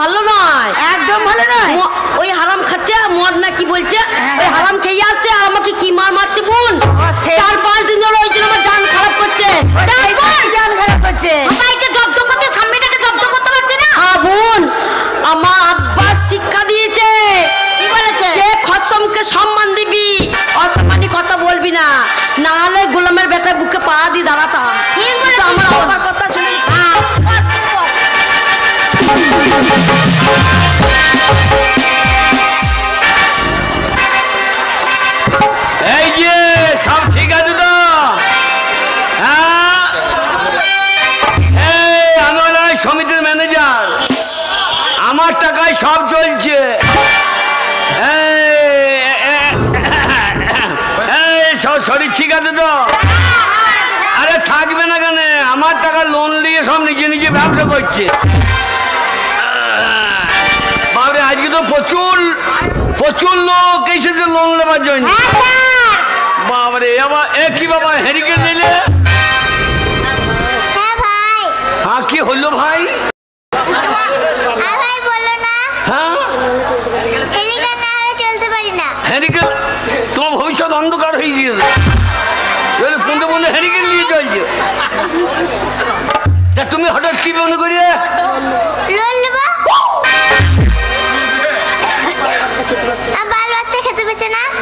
ভালো নয়। একদম ভালো নয়। ওই হারাম খাচ্ছে মদ না কি বলছে হ্যাঁ, ওই হ্যাঁ। হারাম খেয়ে আসছে আর আমাকে কি মার মারছে বোন? চার পাঁচ দিন ধরে ওই জন্য আমার জান খারাপ করছে। জান খারাপ করছে। সবাইকে জব্দ করছে স্বামীটাকে জব্দ করতে পারছে না। হ্যাঁ বোন। আমার আব্বা শিক্ষা দিয়েছে। কি বলেছে? যে খসমকে সম্মান দিবি অসম্মানী কথা বলবি না। না হলে গোলামের বেটা বুকে পা দিয়ে দাঁড়াতাম। ঠিক এই যে, সব ঠিক আছে তো? হ্যাঁ? এই, আমি সমিতির ম্যানেজার আমার টাকায় সব চলছে। সব শরীর ঠিক আছে তো? আরে থাকবে না কেন? আমার টাকা লোন নিয়ে সব নিজে নিজে ব্যবসা করছে। প্রচুর প্রচুর লোক এসেছে লোন নেবার জন্য। বাবারে আবার এ কি বাবা হেরিকে নিলে হ্যাঁ কি হলো ভাই? হ্যাঁ তোমার ভবিষ্যৎ অন্ধকার হয়ে গিয়েছে। নিয়ে চলছে। তা তুমি হঠাৎ কি মনে করি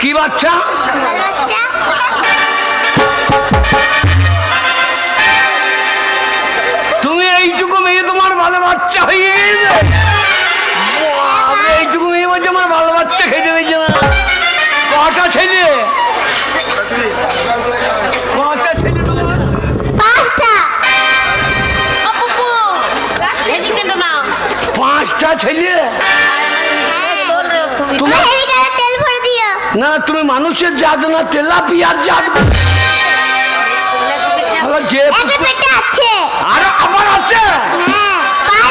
কি বাচ্চা? তুমি এইটুকু মেয়ে তোমার ভালো বাচ্চা হয়ে বাবা, এইটুকু মেয়ে বলছে আমার ভালো বাচ্চা খেতে পেয়েছে না। কটা ছেলে? কটা ছেলে তোমার? পাঁচটা। ছেলে? তোমার হেলিকপ্টার তেল ভরে দিও না তুমি মানুষের জাত না তেলাপিয়ার জাত। যে আর আবার আছে। হ্যাঁ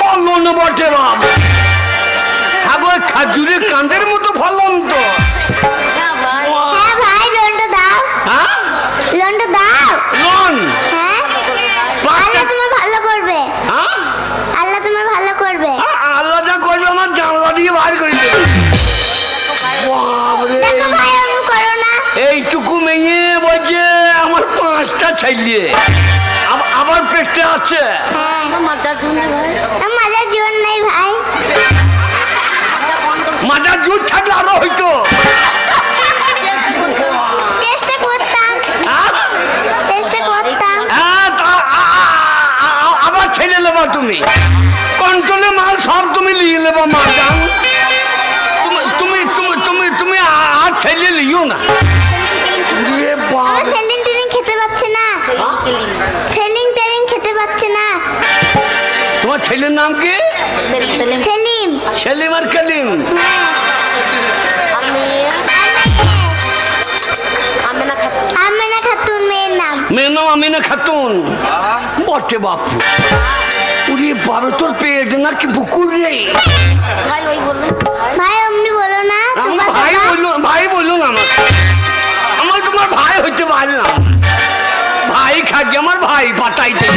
ফলন বটে বাবা খাজুরে কাঁদের মতো ফলন তো। পাঁচটা আমার পেটে আছে। হ্যাঁ মজার জোর থাকলে আরও হইতো। ছেলের নাম কি? সেলিম। সেলিম। আর কালিম। আমেনা খাতুন। মেয়ের নাম। আমিনা খাতুন। বটে বাপু। উরে বাবা তোর পেট নাকি বুকুর রে? ভাই অমনি বলো না আমার ভাই বলল ভাই বলল না আমাকে। আমার তোমার ভাই হইতে ভাই খাকি আমার ভাই পাঠাইতে।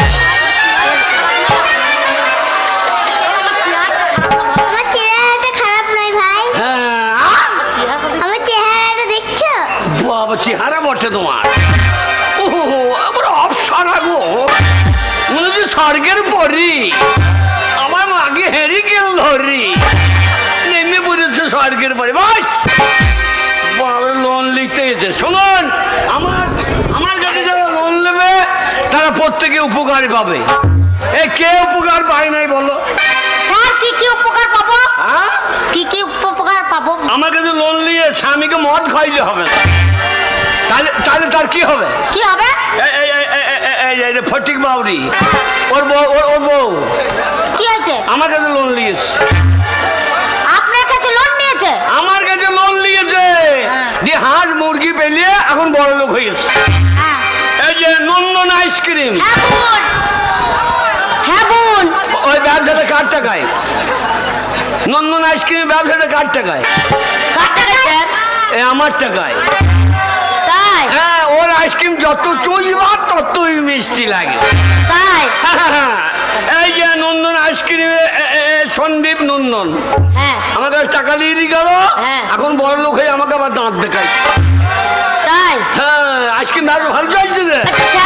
বটে তোমার? ও আমার অপসারা গো। মনে হচ্ছে স্বর্গের পরি। আমার মাকে হেরি গেল ধরি। নেমে পড়েছে স্বর্গের পরে। ভাই লোন লিখতে গেছে শুনুন আমার আমার কাছে যারা লোন নেবে তারা প্রত্যেকে উপকার পাবে। এ কে উপকার পায় নাই বলো? স্যার কি কি উপকার পাবো? হ্যাঁ? কি কি উপকার পাবো? আমার কাছে লোন নিয়ে স্বামীকে মদ খাইলে হবে না। তাহলে তাহলে তার কি হবে? কি হবে? যে ফটিক বাউরি ওর বউ ওর বউ। কি হয়েছে? আমার কাছে লোন নিয়েছে। আপনার কাছে লোন নিয়েছে? আমার কাছে লোন নিয়েছে। দিয়ে হাঁস মুরগি পেলিয়ে এখন বড় লোক হয়ে গেছে হ্যাঁ। এই যে নন্দন আইসক্রিম হ্যাঁ বোন হ্যাঁ ওই ব্যবসাটা কার টাকায়? নন্দন আইসক্রিমের ব্যবসাটা কার টাকায়? কার টাকা স্যার এ আমার টাকায়। হ্যাঁ আইসক্রিম যত চুইবা ততই মিষ্টি লাগে। তাই? এই যে নন্দন আইসক্রিম সন্দীপ নন্দন। হ্যাঁ। আমার টাকা দিয়ে গেল হ্যাঁ। এখন বড় লোক হয়ে আমাকে আবার দাঁত দেখায় তাই? হ্যাঁ আইসক্রিম ভালো ভালো চলছে রে। আচ্ছা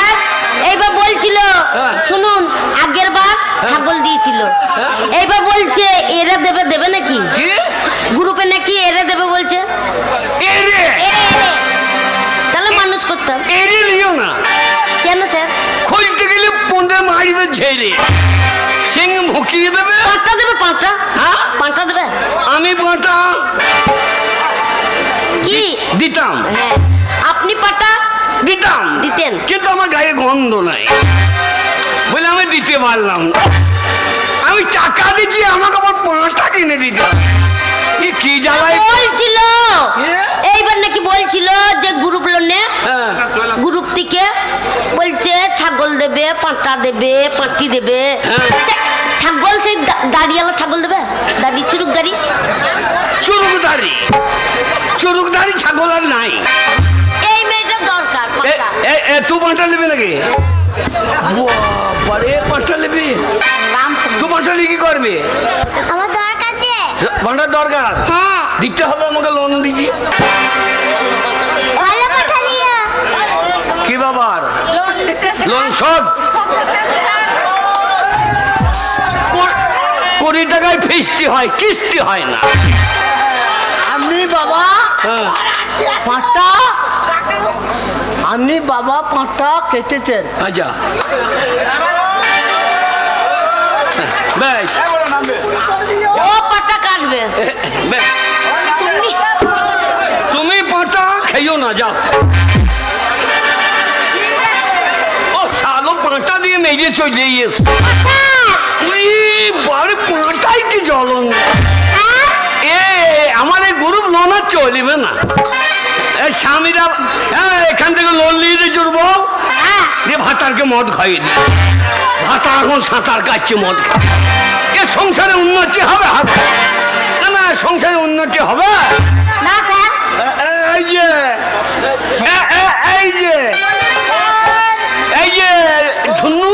এইবার বলছিল হ্যাঁ। শুনুন আগের বার ছাগল দিয়েছিল। হ্যাঁ। এইবার বলছে এরা দেবে দেবে নাকি করতাম। এরে নিও না। কেন স্যার? খুলতে গেলে পন্দে মারবে ঝেড়ে। সিং ভুকিয়ে দেবে। পাঁচটা দেবে পাঁচটা হ্যাঁ? পাঁচটা দেবে? আমি পাটা কি? দিতাম। হ্যাঁ। আপনি পাটা দিতাম। দিতেন। কিন্তু আমার গায়ে গন্ধ নাই। বলে আমি দিতে পারলাম। আমি টাকা দিচ্ছি আমাকে আবার পাঁচটা কিনে দিতে হবে। এ কি জ্বালায় বলছিল। এইবার নাকি বলছিল যে গ্রুপ লোনে হ্যাঁ। গ্রুপ থেকে বলছে ছাগল দেবে পাঁটা দেবে পাঁটি দেবে। হ্যাঁ। ছাগল সেই দা- দাড়িওয়ালা ছাগল দেবে? দাড়ি চুরুক দাড়ি? চুরুকদারি চুরুকদারি ছাগল আর নাই। এই মেয়েটার দরকার পাঁটা। তু পাঁচটা নেবে নাকি? বাবারে পাঁচটা নেবে? তু পাঁচটা নিয়ে কি করবে? আমার পাঁচটার দরকার? হ্যাঁ। দিতে হবে আমাকে লোন দিও। কি বাবার লোন শোধ। কো- কোটি টাকায় ফিস্টি হয় কিস্তি হয় না। আপনি বাবা হ্যাঁ। পাঁচটা। আপনি বাবা পাঁচটা কেটেছেন। আচ্ছা। বেশ। ও পাটা কাটবে। তুমি তুমি পাঁচটা খেয়েও না যাও। ও সালো পাঁচটা দিয়ে মেরে চলে বারে পাঁটাই কি জ্বলন? এ আমার এই গ্রুপ লোন চলবে না। স্বামীরা হ্যাঁ এখান থেকে লোন নিয়ে দিয়ে চলবো দিয়ে ভাতারকে মদ খাইয়ে দি ভাতা এখন সাঁতার কাটছে মদ এ সংসারে উন্নতি হবে হবে। না না সংসারে উন্নতি হবে। না স্যার। এ- এ- এই যে এ- এ- এই যে এই যে ঝুন্নু।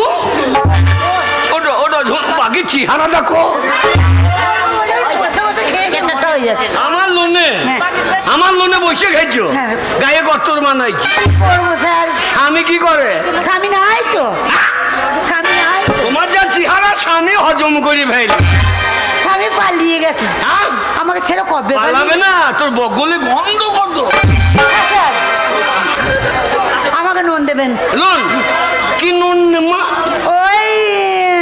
ওটা ওটা ঝুন্নু বাকি চেহারা দেখো। হয়ে আমার লোনে আমার লোনে বসে খেয়েছো। হ্যাঁ। গায়ে গত্তর মানাইছি। স্বামী কি করে? স্বামী নাই হজম করে ফেল স্বামী পালিয়ে গেছে। হ্যাঁ? আমাকে ছেড়ে কবে পালাবে না তোর বগলে গন্ধ করতো। হ্যাঁ, আমাকে নুন দেবেন। লোন কি নুন নেমা ওই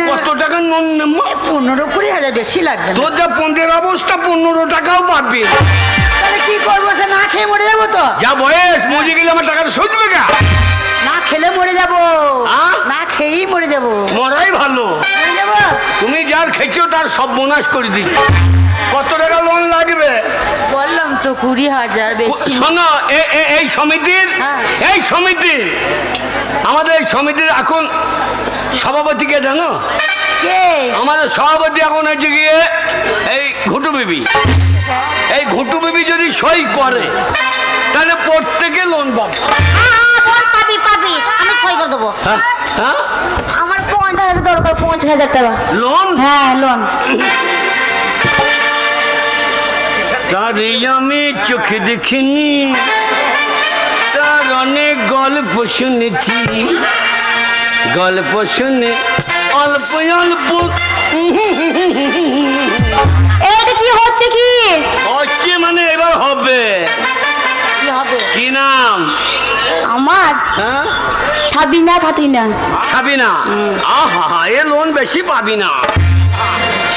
কত টাকা নুন নেমা পনেরো কুড়ি হাজার বেশি লাগবে। তোর যা পনেরো অবস্থা পনেরো টাকাও পাবি তাহলে কি করব স্যার না খেয়ে মরে যাব তো? যা বয়স মজে গেলে আমার টাকাটা সজবে গা। না খেলে মরে যাব? না খেয়েই মরে যাব। মরাই ভালো। তুমি যার খেয়েছো তার সব বোনাস করে দিই কত টাকা লোন লাগবে? বললাম তো কুড়ি হাজার বেশি। শোনো এই সমিতির হ্যাঁ। এই সমিতি আমাদের এই সমিতির এখন সভাপতিকে জানো? আমাদের সভাপতি এখন হচ্ছে গিয়ে এই ঘুটু বিবি। এই ঘুটু বিবি যদি সই করে তাহলে প্রত্যেকে লোন পাবে। পাবি পাবি। আমি সই করে দেবো। হ্যাঁ হ্যাঁ? পঞ্চাশ হাজার দরকার পঞ্চাশ হাজার টাকা। লোন হ্যাঁ লোন তারে আমি চোখে দেখিনি তার অনেক গল্প শুনেছি। গল্প শুনে অল্প অল্প এটা কি হচ্ছে কি? হচ্ছে মানে এবার হবে। কি হবে? কি নাম? আমার? হ্যাঁ? ছাবিনা খাতুইনা ছাবি না? আহা হা এ লোন বেশি পাবি না।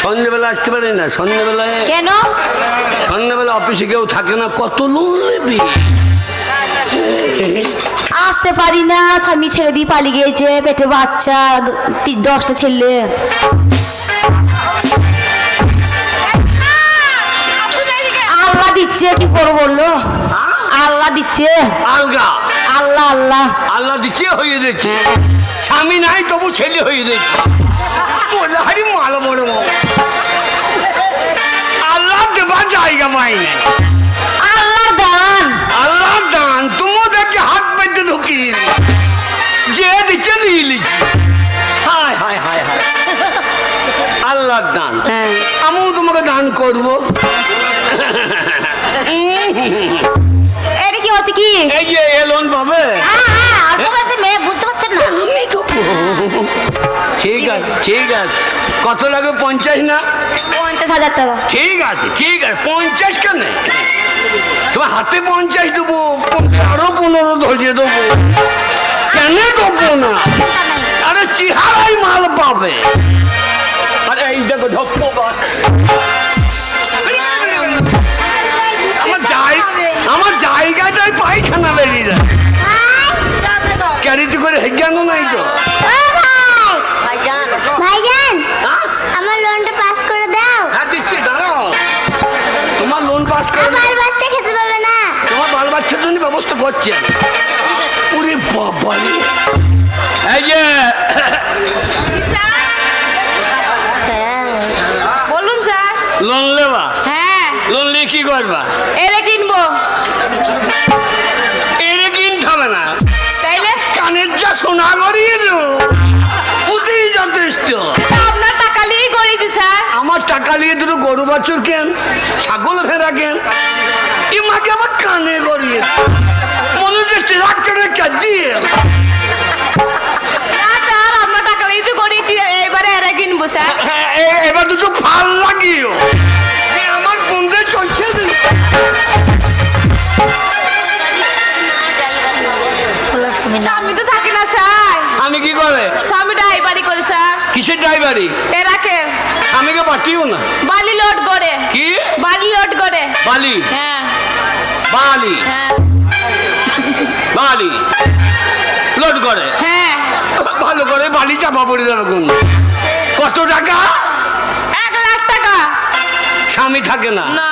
সন্ধ্যেবেলা আসতে পারে না সন্ধ্যেবেলায় কেন? সন্ধ্যেবেলা অফিসে কেউ থাকে না কত লোন নেবি? আসতে পারি না স্বামী ছেড়ে দিয়ে পালিয়ে গিয়েছে পেটে বাচ্চা দশটা ছেলে। আল্লাহ দিচ্ছে কি করব বলল আল্লাহ দিচ্ছে। আলগা? আল্লাহ আল্লাহ। আল্লাহ দিচ্ছে হয়ে দিচ্ছে। স্বামী নাই তবু ছেলে হয়ে দিচ্ছে। হারি মাল বড় আল্লাহ দেবা জায়গা পাই না আল্লাহর দান। আল্লাহ দান তুমিও দেখে হাত পেতে ঢুকিয়ে যে দিচ্ছে নিয়ে লিখছি হায় হায় হায় হায়। করার দান। হ্যাঁ। আমিও তোমাকে দান করব। হচ্ছে কি? এই যে এ লোন পাবে? হ্যাঁ হ্যাঁ অল্প বয়সে মেয়ে বুঝতে পারছেন না। আমি তো ঠিক আছে ঠিক আছে। কত লাগে পঞ্চাশ না? পঞ্চাশ হাজার টাকা। ঠিক আছে ঠিক আছে। পঞ্চাশ কেন তোমার হাতে পঞ্চাশ দেবো আরও পনেরো ধরিয়ে দেবো। কেন দেবো না? আরে চেহারাই মাল পাবে। আরে এই দেখো আমার জায়গাটাই পায়খানা বেরিয়ে যায়। ক্যারিতে করে হেজ্ঞানো নাই তো ভাইজান ভাইজান? আমার লোনটা পাস করে দাও। হ্যাঁ দিচ্ছি দাঁড়াও। তোমার লোন পাস করে আমার বাচ্চা খেতে পাবে না। তোমার বাল বাচ্চার জন্য ব্যবস্থা করছে ওরে বাবারে এই যে বলুন স্যার। লোন লেবা হ্যাঁ। লোন নিয়ে কি করবা? এরে কিনবো এরে কিনতে হবে না। তাইলে? কানের যা সোনা গড়িয়ে দো ওতেই যথেষ্ট আপনার টাকা নিয়েই করেছি স্যার আমার টাকা নিয়ে দুটো গরু বাছুর কেন? ছাগল ভেড়া কেন? এ মাকে আমার কানে গড়িয়ে মনে হচ্ছে কাজিয়ে নিয়েই তো করেছি এবারে দুটো ফাল লাগিও। আমার বন্ধে চলছে। স্বামী তো থাকে না স্যার। আমি কি করে? স্বামী ড্রাইভারি করে স্যার। কিসের ড্রাইভারি? এ রাখে আমিকে পাঠিও না? বালি লোড করে। কি? বালি লোড করে। বালি? হ্যাঁ। বালি? হ্যাঁ। বালি? লোড করে। হ্যাঁ। ভালো করে বালি চাপা পড়ে যাবে কোন? কত টাকা? এক লাখ টাকা। স্বামী থাকে না। না।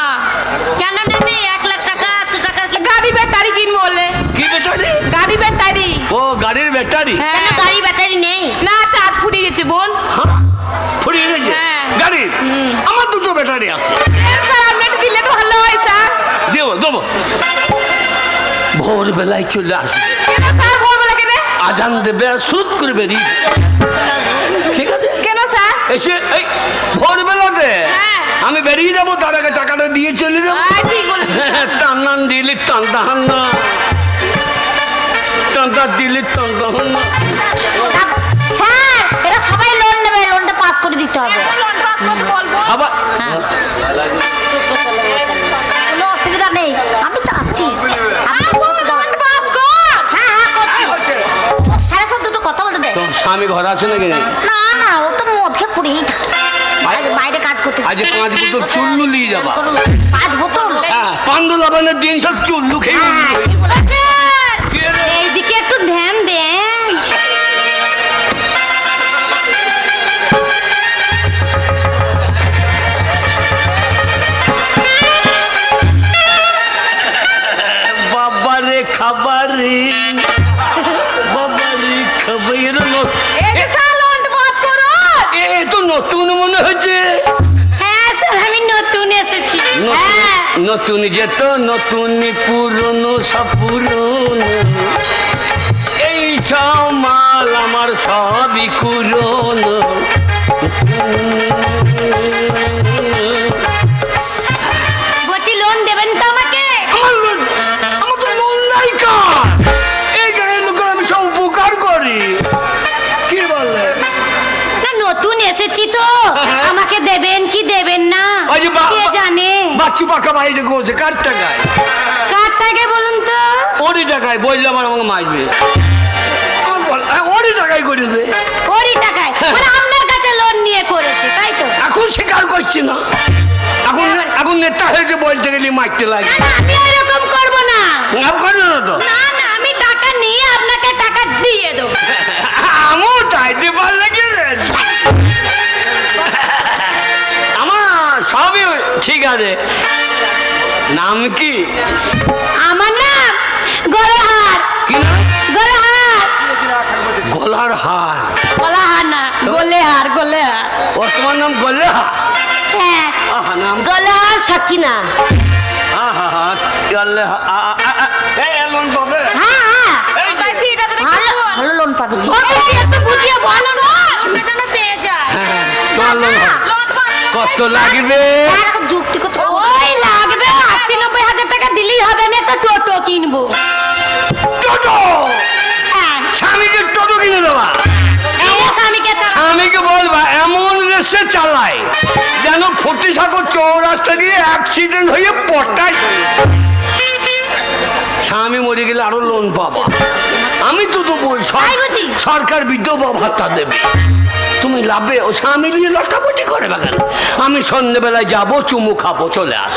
কেন নেবে? এক লাখ টাকা এত টাকা কি গাড়ি ব্যাটারি কিনবো বলে? কি ব্যাটারি গাড়ি ব্যাটারি। ও গাড়ির ব্যাটারি? কেন হ্যাঁ গাড়ি ব্যাটারি নেই? না চাঁদ ফুরিয়ে গেছে বোন। হ্যাঁ? ফুরিয়ে গেছে? হ্যাঁ। গাড়ির আমার দুটো ব্যাটারি আছে। স্যার আপনি একটু দিলে তো ভালো হয় স্যার। দেবো দেবো। ভোরবেলায় চলে আসবে। কেন স্যার ভোরবেলা কেন? আজান দেবে আর সুদ করে বেরিয়ে ঠিক আছে? কেন স্যার? এসে এই ভোরবেলাতে হ্যাঁ। আমি বেরিয়ে যাব তার আগে টাকাটা দিয়ে চলে যাব। হ্যাঁ। টান্নান দিলি টান্তা হান্না টান্তা দিলি টান্তা হান্না স্যার এরা সবাই লোন নেবে লোনটা পাস করে দিতে হবে। লোন পাস করতে বলব আবার হ্যাঁ। কোনো অসুবিধা নেই আমি তো আছি হ্যাঁ হ্যাঁ কথা বলতে তোর স্বামী ঘর আছে নাকি নাকি? না না ও তো মদ খেয়ে পড়েই থাকে। বাইরে কাজ করতে আজ পাঁচ বোতল চুল্লু নিয়ে যাবা। পাঁচ বোতল হ্যাঁ পান্ডু লবণের দিন সব চুল্লু খেয়ে নতুন যেত নতুন পুরনো সব পুরনো। এই সব মাল আমার সবই কুরনো বলছি লোন দেবেন তো আমাকে? আমার লোন- আমার তো লোন নাই কার? এই গাড়ির লোকের আমি সব উপকার করি। কি না নতুন এসেছি তো। হ্যাঁ। আমাকে দেবেন কি দেবেন না? করছে কার টাকায়? কার টাকা বলুন তো? ওরই টাকায় বললে আমার আমাকে মারবে। হ্যাঁ, ওরই টাকায় করেছে। ওরই টাকায়? মানে আপনার কাছে লোন নিয়ে করেছে তাই তো? এখন স্বীকার করছি না। এখন এখন নেতা হয়েছে বলতে গেলে মারতে লাগে আমি এরকম করব না। করবে না তো? না না আমি টাকা নিয়ে আপনাকে টাকা দিয়ে দেবো। আমিও চাইতে পারলে কি ঠিক আছে। নাম কি? আমার নাম গলাহার। কি নাম? গলাহার। গলার হার গলাহার না গোলেহার গোলেহার। ও তোমার নাম গলে হ্যাঁ আহা নাম গলাহার সাকিনা। আহা হা গলে এই এলন পাবে? হ্যাঁ হ্যাঁ। এই যে, পাচ্ছি এটা তো ভালো ভালো লোন পাবে। একটু বুঝিয়ে বলো না। লোনটা যেন পেয়ে যায়। হ্যাঁ, তোমার লোন লোন কত লাগবে? যুক্তি করছ ওই লাগবে আশি নব্বই হাজার টাকা দিলেই হবে আমি একটা টোটো কিনবো। টোটো? হ্যাঁ। স্বামীকে টোটো কিনে দেবা? স্বামীকে বলবা এমন রেসে চালায় যেন ফটি সাগর চৌরাস্তা দিয়ে অ্যাক্সিডেন্ট হয়ে পটাই স্বামী মরে গেলে আরও লোন পাবা। আমি তো দেবো? সরকার বিধবা ভাতা দেবে। তুমি লাভে ও স্বামী নিয়ে লটাপটি করে বাগান আমি সন্ধ্যেবেলায় যাব চুমু খাব চলে আস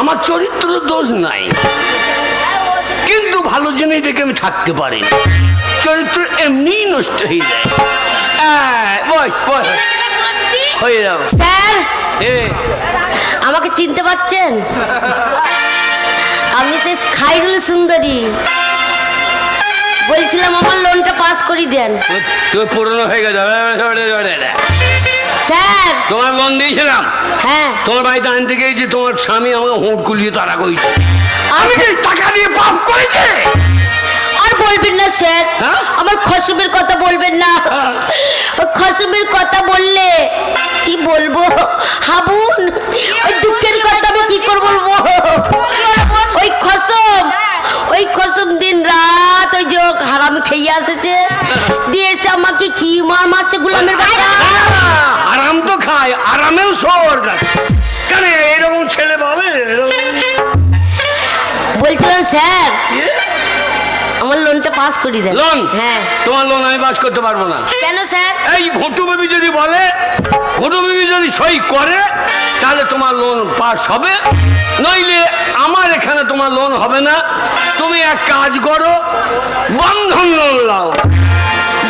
আমার চরিত্র দোষ নাই। কিন্তু ভালো জিনিস দেখে আমি থাকতে পারি চরিত্র এমনিই নষ্ট হয়ে যায়। হয়ে যাবে। স্যার আমাকে চিনতে পারছেন? আমি সেই খাইরুল সুন্দরী। বলছিলাম আমার লোনটা পাস করি দেন। তুই পুরনো হয়ে গেছে স্যার! তোমার লোন দিয়েছিলাম? হ্যাঁ। তোমার বাড়িতে আনতে গিয়েছি তোমার স্বামী আমাকে হুঁট কুলিয়ে তারা করেছে। আমি টাকা দিয়ে পাপ করেছে! আর বলবেন না স্যার। হ্যাঁ? আমার খসুমের কথা বলবেন না। হ্যাঁ। খসুমের কথা বললে কি বলব? হাবুন ওই দুঃখের কথা আমি কি করে বলব? ওই খসম ওই খসম দিন রাত হারাম খেয়ে আসেছে। দিয়েছে আমাকে কি মার মারছে গুলামের বাচ্চা? আরাম তো খায় আরামেও শোর কেন এরকম ছেলে পাবে? বলছিলাম স্যার আমার লোনটা পাস করি দেন। লোন হ্যাঁ। তোমার লোন আমি বাস করতে পারব না। কেন স্যার? এই ঘটু বেবি যদি বলে ঘটু বেবি যদি সই করে তাহলে তোমার লোন পাস হবে। নইলে আমার এখানে তোমার লোন হবে না। তুমি এক কাজ করো বন্ধন লোন লাও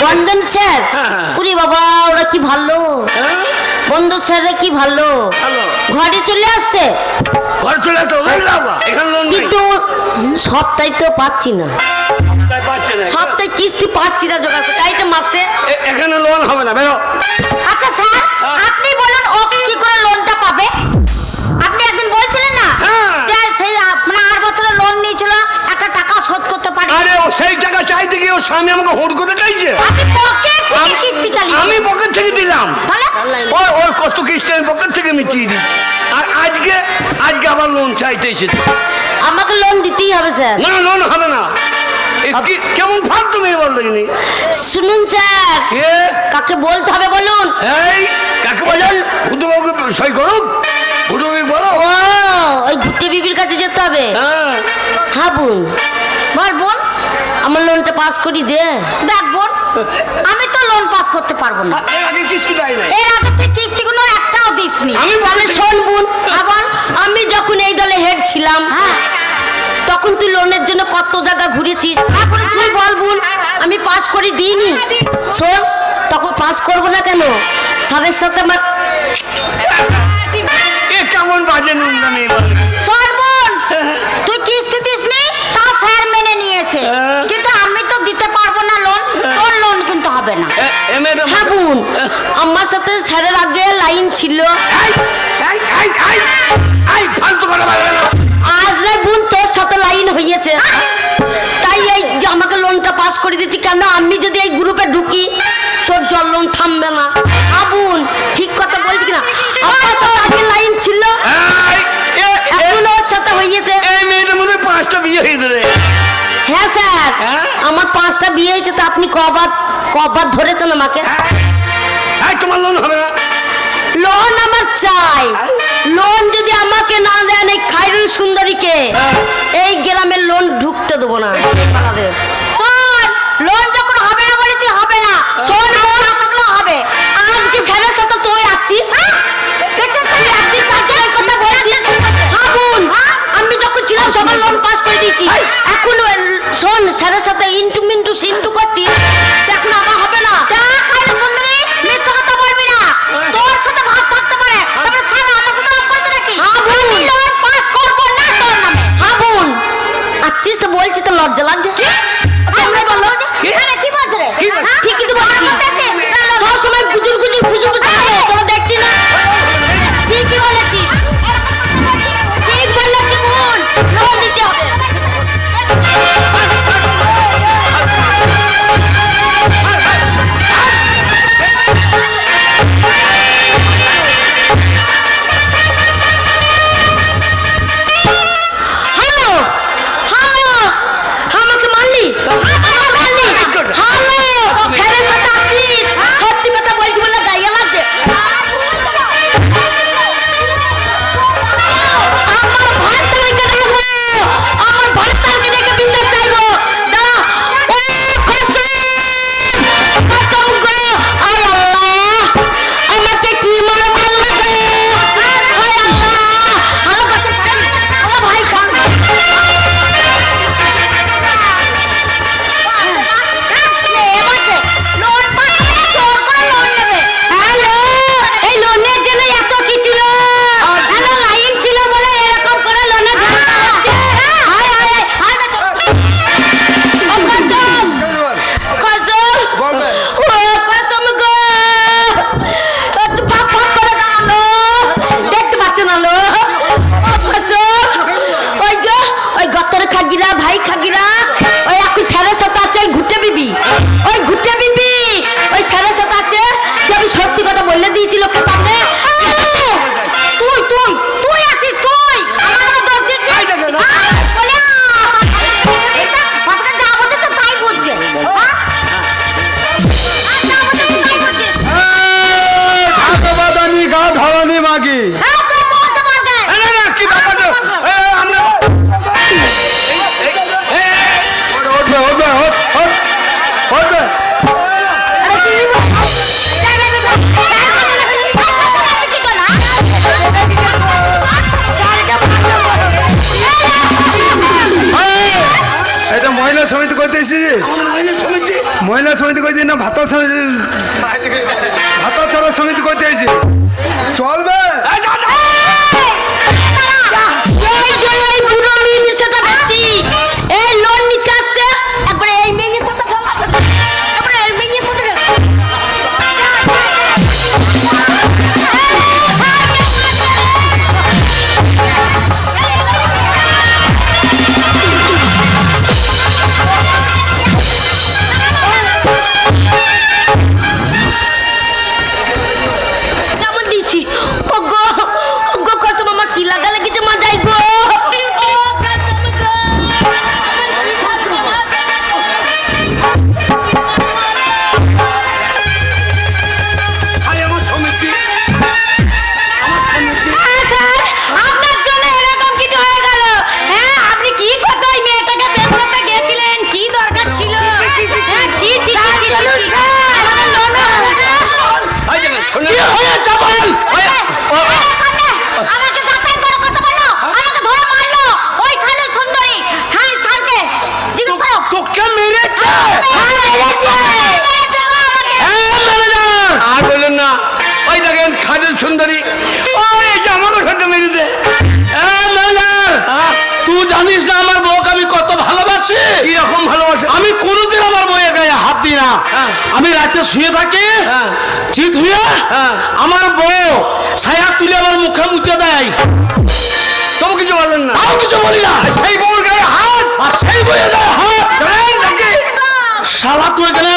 বন্ধন স্যার? হ্যাঁ। উরি বাবা ওরা কি ভালো? হ্যাঁ? বন্ধু স্যাররা কি ভালো? ভালো। ঘরে চলে আসছে? কিন্তু সপ্তাহে তো পাচ্ছি না। সপ্তাহে কিস্তি পাচ্ছি না জোগাড় করতে। এইটা মাসে। এখানে লোন হবে না বেরো। আচ্ছা স্যার আপনি বলুন ও কি করে লোনটা পাবে? আপনি একদিন বলছিলেন না হ্যাঁ। যে সেই মানে আট বছরের লোন নিয়েছিল একটা টাকা শোধ করতে পারে। আরে ও সেই টাকা চাইতে গিয়ে ওর স্বামী আমাকে হুড় করে চাইছে আপনি থেকে কিস্তি চালিয়ে আমি পকেট থেকে দিলাম। তাহলে? ওই ওই কত কিস্তি আমি পকেট থেকে মিটিয়ে দিই আর আজকে আজকে আবার লোন চাইতে এসেছে। আমাকে লোন দিতেই হবে স্যার না লোন হবে না। কেমন ফালতু মেয়ে বল দেখিনি? শুনুন স্যার কাকে বলতে হবে বলুন? এই কাকে বলুন। হুটুবাবুকে সই করুক। হুটুবাবু বলো। ও ওই ঘুটে বিবির কাছে যেতে হবে। হ্যাঁ। হ্যাঁ বোন। বল বোন। আমার লোনটা পাস করি দে। দেখ বোন। আমি তো লোন পাস করতে পারব না। এর আগে কিস্তি দেয় নাই। এর আগে তুই কিস্তিগুলো একটাও দিসনি। আমি বলেছি- শোন বোন আবার আমি যখন এই দলে হেড ছিলাম হ্যাঁ। তখন তুই লোনের জন্য কত জায়গা ঘুরেছিস? তুই বল বোন আমি পাস করে দিইনি। শোন তখন পাস করব না কেন? স্যারের সাথে আমার এ কেমন বাজে নুনটা মেয়ে বল। শোন বোন তুই কিস্তি দিসনি তা স্যার মেনে নিয়েছে। হ্যাঁ। কিন্তু আমি তো দিতে পারব না লোন তোর লোন কিন্তু হবে না। হ্যাঁ আমার সাথে স্যারের আগে লাইন ছিল। আজ নয় বোন তোর সাথে লাইন হয়েছে। তাই এই যে আমাকে লোনটা পাস করে দিচ্ছি কেন আমি যদি এই গ্রুপে ঢুকি তোর জল লোন থামবে না। হ্যাঁ বোন ঠিক কথা বলছি কিনা? আমার সাথে হয়েছে তো আপনি কবার কবার ধরেছেন আমাকে? তোমার লোন হবে না। লোন আমার চাই। লোন যদি আমাকে না দেন এই খাইরুল সুন্দরীকে এই গ্রামের লোন ঢুকতে দেবো না। লোন যখন হবে না বলেছি হবে না। শোন থাকলে হবে আজকে স্যারের সাথে তুই আসছিস হ্যাঁ আমি যখন ছিলাম সবার লোন পাস করে দিয়েছি। এখন শোন স্যারের সাথে ইন্টু মিন্টু সিন্টু করছিস দেখ না আমার হবে না। দেখ সুন্দরী মিথ্যা কথা বলবি না। তোর সাথে ভাব করতে পারে। তবে আমার সাথে ভাব করতে নাকি? হ্যাঁ পাস করব না তোর নামে। হ্যাঁ বোন আচ্ছিস তো বলছি তো লজ্জা লাগছে। সমিতি করতে না ভাত সমিতি ভাত চড়া সমিতি কইতে চলবে? শুয়ে থাকি হ্যাঁ। চিত হয়ে হ্যাঁ। আমার বউ ছায়া তুলে আমার মুখে মুছে দেয়। তবু কিছু বললেন না। তাও কিছু বলি না। সেই বউর গায়ে হাত। আর সেই বউয়ের গায়ে হাত। শালা তুই এখানে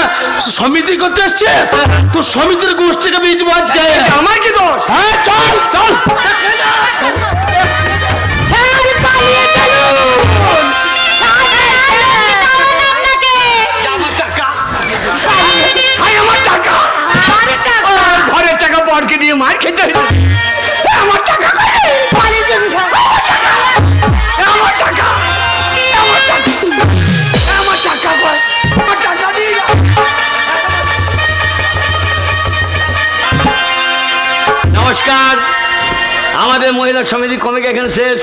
সমিতি করতে এসছিস? তুই সমিতির গোষ্ঠীকে বীজ আজকে? আমার কি দোষ? হ্যাঁ চল চল। পালিয়ে চলুন ঘরের দিয়ে মার খেতে নমস্কার। আমাদের মহিলা সমিতি কমিক এখানে শেষ।